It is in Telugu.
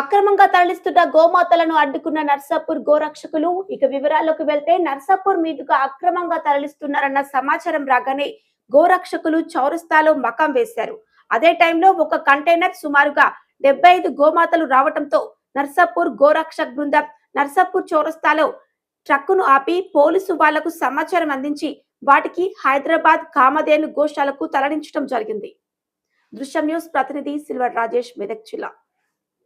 అక్రమంగా తరలిస్తున్న గోమాతలను అడ్డుకున్న నర్సాపూర్ గోరక్షకులు ఇక వివరాల్లోకి వెళ్తే నర్సాపూర్ మీదుగా అక్రమంగా తరలిస్తున్నారన్న సమాచారం రాగానే గోరక్షకులు చౌరస్తాలో మకం వేశారు అదే టైంలో ఒక కంటైనర్ సుమారుగా డెబ్బై ఐదు గోమాతలు రావడంతో నర్సాపూర్ గోరక్షక్ బృందం నర్సాపూర్ చౌరస్తాలో ట్రక్కును ఆపి పోలీసు వాళ్లకు సమాచారం అందించి వాటికి హైదరాబాద్ కామధేను గోశాలకు తరలించడం జరిగింది దృశ్యం న్యూస్ ప్రతినిధి సిల్వర్ రాజేష్ మెదక్ జిల్లా